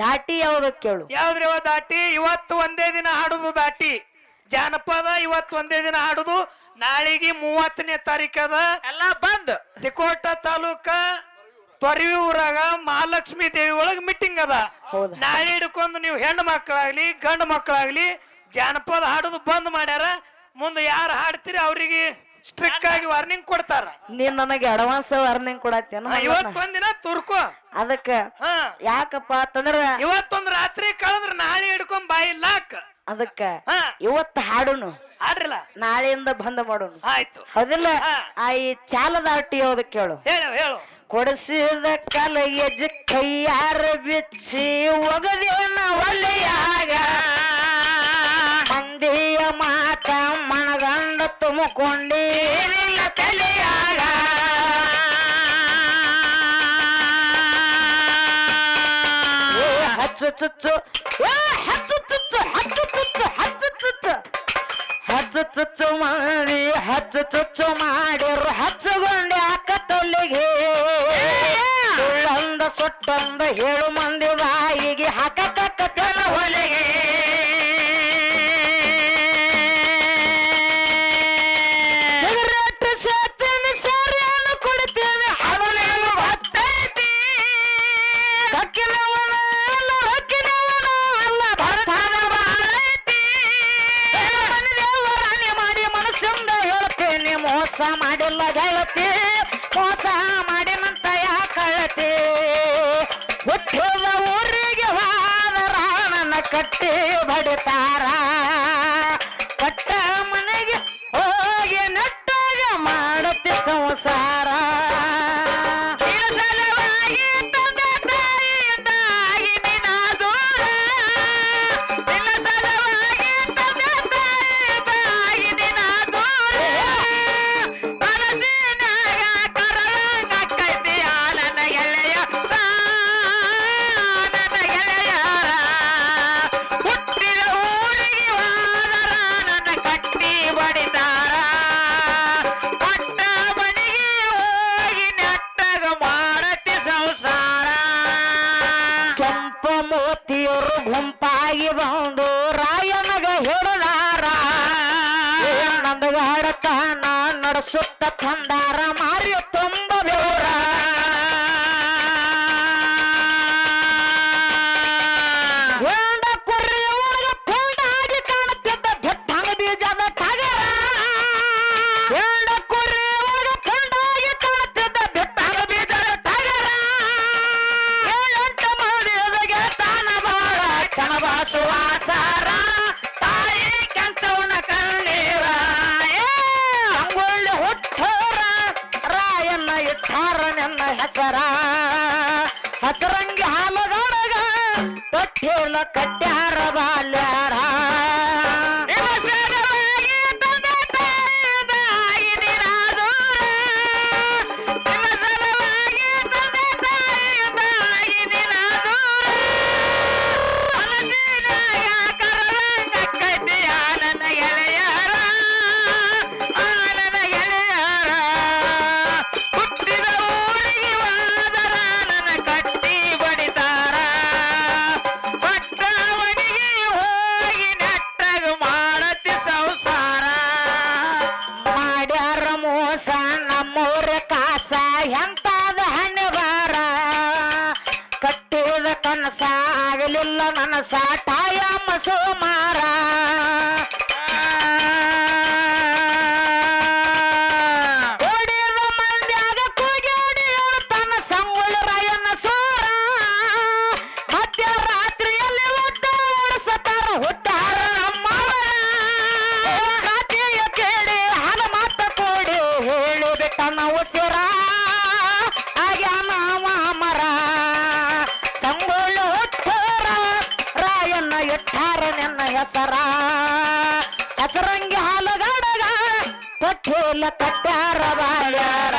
ದಾಟಿ ಯಾವ್ದು ಕೇಳು. ಯಾವ್ದ್ರಿ ಅವ ದಾಟಿ? ಇವತ್ತು ಒಂದೇ ದಿನ ಹಾಡುದು ದಾಟಿ. ಜಾನಪದ ಇವತ್ತು ಒಂದೇ ದಿನ ಹಾಡುದು. ನಾಳಿಗೆ ಮೂವತ್ತನೇ ತಾರೀಕದ ಎಲ್ಲ ಬಂದ್. ತಿಕೋಟ ತಾಲೂಕ ತೊರವಿ ಊರಾಗ ಮಹಾಲಕ್ಷ್ಮಿ ದೇವಿ ಒಳಗ ಮೀಟಿಂಗ್ ಅದ. ಹೌದಾ? ನಾಳೆ ಹಿಡ್ಕೊಂಡು ನೀವು ಹೆಣ್ಣು ಮಕ್ಕಳಾಗ್ಲಿ ಗಂಡು ಮಕ್ಕಳಾಗ್ಲಿ ಜಾನಪದ ಹಾಡುದು ಬಂದ್ ಮಾಡ್ಯಾರ. ಮುಂದೆ ಯಾರು ಹಾಡ್ತೀರಿ ಅವ್ರಿಗೆ ಸ್ಟ್ರಿಕ್ ಆಗಿ ವಾರ್ನಿಂಗ್ ಕೊಡ್ತಾರ. ನೀನ್ ನನಗೆ ಅಡ್ವಾನ್ಸ್ ವಾರ್ನಿಂಗ್ ಕೊಡತ್ತೇನ? ಇವತ್ತು ಒಂದಿನ ತುರ್ಕೋ. ಅದಕ್ಕ ಯಾಕಪ್ಪ ಅಂತಂದ್ರ ಇವತ್ತೊಂದ್ ರಾತ್ರಿ ಕಳೆದ್ರ ನಾಳೆ ಹಿಡ್ಕೊಂಡ್ ಬಾಯಿ ಲಾಕ್ ಅದಕ್ಕ ಇವತ್ತು ಹಾಡುನು. ಆಡ್ರಲ್ಲ ನಾಳೆಯಿಂದ ಬಂದ ಮಾಡೋನು. ಆಯ್ತು. ಹೌದಿಲ್ಲ. ಆ ಈ ಚಾಲದ ಅಟ್ಟಿ ಯಾವ್ದು ಕೇಳು. ಹೇಳು ಹೇಳು. ಕೊಡಿಸಿದ ಕಲಗೆಜ ಕೈಯಾರ ಬಿಚ್ಚಿ ಒಗದೇನ ಒಲೆಯಾಗ. ಮನಗಂಡ ತುಂಬಿಕೊಂಡಿಲ್ಲ ತಲೆಯಾಗ ಹಚ್ಚು ಚುಚ್ಚು ಹಚ್ಚು ಚುಚ್ಚು ಹಚ್ಚು ಚುಚ್ಚು ಹಚ್ಚು ಚುಚ್ಚು ಹಚ್ಚು ಚುಚ್ಚು ಮಾಡಿ ಹಚ್ಚು ಚುಚ್ಚು ಮಾಡಿರು ಹಚ್ಚುಗೊಂಡೆ ಅಕ್ಕ ತೊಲ್ಲಿಗೆ ಸುಳ್ಳೊಂದ ಸೊಟ್ಟೊಂದ ಹೇಳು ಮಂದಿ ಬಾಯಿಗೆ ಹಾಕತಕ್ಕತನ ಹೊಲಿಗೆ ಮೋಸ ಮಾಡಿಲ್ಲ ಗೆಳತಿ. ಮೋಸ ಮಾಡಿನಂತ ಯಾಕಳತಿ ಹುಟ್ಟಿದ ಊರಿಗೆ ಹೋದ ರಾಣನ ಕಟ್ಟಿ ಬಡಿತಾರ. ಕಟ್ಟ ಮನೆಗೆ ಹೋಗಿ ನೆಟ್ಟಾಗ ಮಾಡತಿ ಸಂಸಾರ. ಬಂದು ರಾಯನಗ ನಂದಗಾಡ ನಾ ನಡೆಸುತ್ತ ತಂದಾರ ಮಾರಿ ತುಂಬ ಬಾಳ ಚಣವ ಸುವಾಸಾರ ತಾಯಿ ಕಂಚವನ ಕಣ್ಣೀರ. ಅಂಗೊಳ್ಳಿ ಹುಟ್ಟೋರ, ರಾಯಣ್ಣ ಇಟ್ಟಾರ ನನ್ನ ಹೆಸರ. ಹಸರಂಗಿ ಹಾಲುಗಡಗ ತೊಟ್ಟಿಲ ಕಟ್ಟ್ಯಾರ ಮೋಸ ನಮ್ಮೂರ ಕಾಸ ಎಂತಾದ ಹಣ್ಣು ಬಾರ ಕಟ್ಟಿದ ಕನಸ ಆಗಲಿಲ್ಲ ನನಸ ಟಾಯಮ್ಮ ಸೋಮಾರ? ಹೆಸರ ಹೆಸರಂಗಿ ಹಾಲುಗಡಗ ತೊಟ್ಟಿಲ ಕಟ್ಟಾರ ಬಾಳ್ಯಾರ.